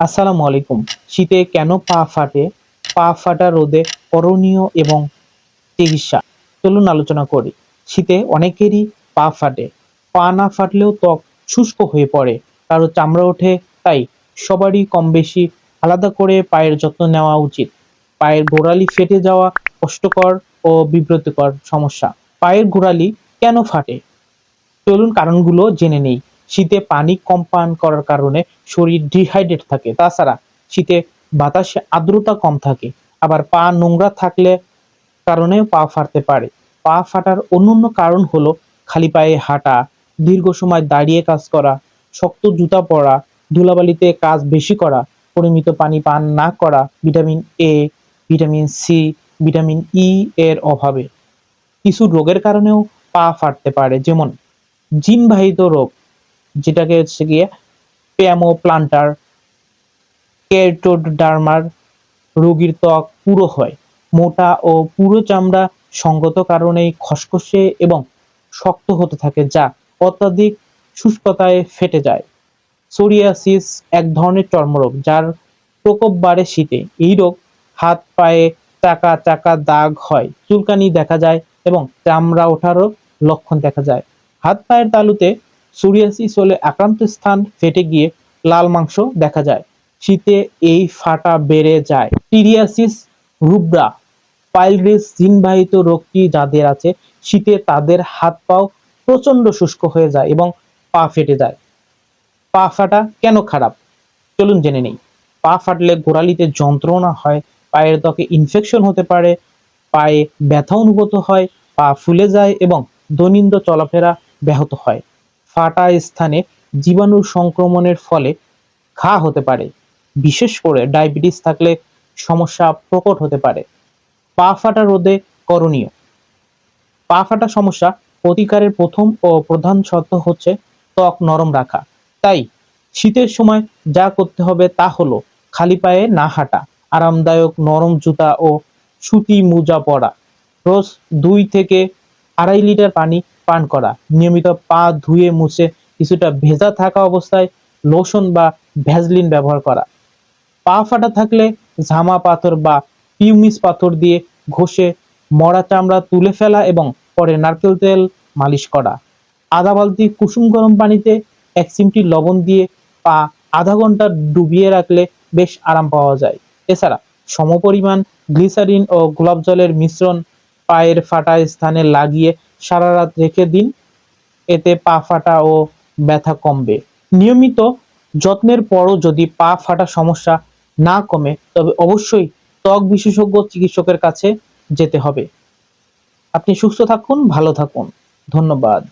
আসসালামু আলাইকুম। শীতে কেন পা ফাটে? পা ফাটা রোদে করণীয় এবং চিকিৎসা। চলুন আলোচনা করি। শীতে অনেকেরই পা ফাটে। পা না ফাটলেও ত্বক শুষ্ক হয়ে পড়ে। কারও চামড়া ওঠে, তাই সবারই কম বেশি আলাদা করে পায়ের যত্ন নেওয়া উচিত। পায়ের গোড়ালি ফেটে যাওয়া কষ্টকর ও বিব্রতকর সমস্যা। পায়ের গোড়ালি কেন ফাটে? চলুন কারণগুলো জেনে নেই। শীতে পানি কম পান করার কারণে শরীর ডিহাইড্রেট থাকে। তাছাড়া শীতে বাতাসে আর্দ্রতা কম থাকে, আবার পা নোংরা থাকলে কারণে পা ফাটতে পারে। পা ফাটার অন্যান্য কারণ হলো খালি পায়ে হাঁটা, দীর্ঘ সময় দাঁড়িয়ে কাজ করা, শক্ত জুতা পরা, ধুলাবালিতে কাজ বেশি করা, পরিমিত পানি পান না করা, vitamin A vitamin C vitamin E এর অভাবে। কিছু রোগের কারণেও পা ফাটতে পারে, যেমন জিনবাহিত রোগ। যেটাকে হচ্ছে গিয়ে প্যামো প্লান্টার কেটোডার্মার রোগীর ত্বক পুরো হয়। মোটা ও পুরো চামড়া সঙ্গত কারণেই খসখসে এবং শক্ত হতে থাকে যা অত্যাধিক শুষ্কতায় ফেটে যায়। সোরিয়াসিস এক ধরনের চর্মরোগ যার প্রকোপ বাড়ে শীতে। এই রোগ হাত, পায়ে চাকা চাকা, দাগ হয়, চুলকানি দেখা যায় এবং চামড়া ওঠারও লক্ষণ দেখা যায়। হাত, পায়ের তালুতে সোরিয়াসিস হলে আক্রান্ত স্থান ফেটে গিয়ে লাল মাংস দেখা যায়। শীতে এই ফাটা বেড়ে যায়। টিরিয়াসিস রুবরা পাইলরিস জিনবাহিত রোগটি যাদের আছে? শীতে তাদের হাত পাও প্রচণ্ড শুষ্ক হয়ে যায় এবং পা ফেটে যায়। পা ফাটা কেন খারাপ? চলুন জেনে নেই। পা ফাটলে গোড়ালিতে যন্ত্রণা হয়, পায়ের ত্বকে ইনফেকশন হতে পারে, পায়ে ব্যথা অনুভূত হয়, পা ফুলে যায় এবং দৈনন্দিন চলাফেরা ব্যাহত হয়। ফাটা স্থানে জীবাণু সংক্রমণের ফলে ঘা হতে পারে। বিশেষ করে ডায়াবেটিস থাকলে সমস্যা প্রকট হতে পারে। পা ফাটা রোধে করণীয়। পা ফাটা সমস্যা প্রতিকারের প্রথম ও প্রধান শর্ত হচ্ছে ত্বক নরম রাখা। তাই শীতের সময় যা করতে হবে তা হলো খালি পায়ে না হাঁটা, আরামদায়ক নরম জুতা ও সুতি মোজা পরা। রোজ দুই থেকে আড়াই লিটার পানি পান করা। নিয়মিত পা ধুয়ে মুছে কিছুটা ভেজা থাকা অবস্থায় লোশন বা ভ্যাজলিন ব্যবহার করা। পা ফাটা থাকলে ঝামা পাথর বা পিউমিস পাথর দিয়ে ঘষে মরা চামড়া তুলে ফেলা এবং পরে নারকেল তেল মালিশ করা। আধা বালতি কুসুম গরম পানিতে এক চিমটি লবণ দিয়ে পা আধা ঘণ্টা ডুবিয়ে রাখলে বেশ আরাম পাওয়া যায়। এছাড়া সমপরিমাণ গ্লিসারিন ও গোলাপ জলের মিশ্রণ পায়ের ফাটা স্থানে লাগিয়ে সারা রাত রেখে দিন। এতে পা ফাটা ও ব্যথা কমবে। নিয়মিত যত্নের পরও যদি পা ফাটা সমস্যা না কমে, তবে অবশ্যই ত্বক বিশেষজ্ঞ চিকিৎসকের কাছে যেতে হবে। আপনি সুস্থ থাকুন, ভালো থাকুন। ধন্যবাদ।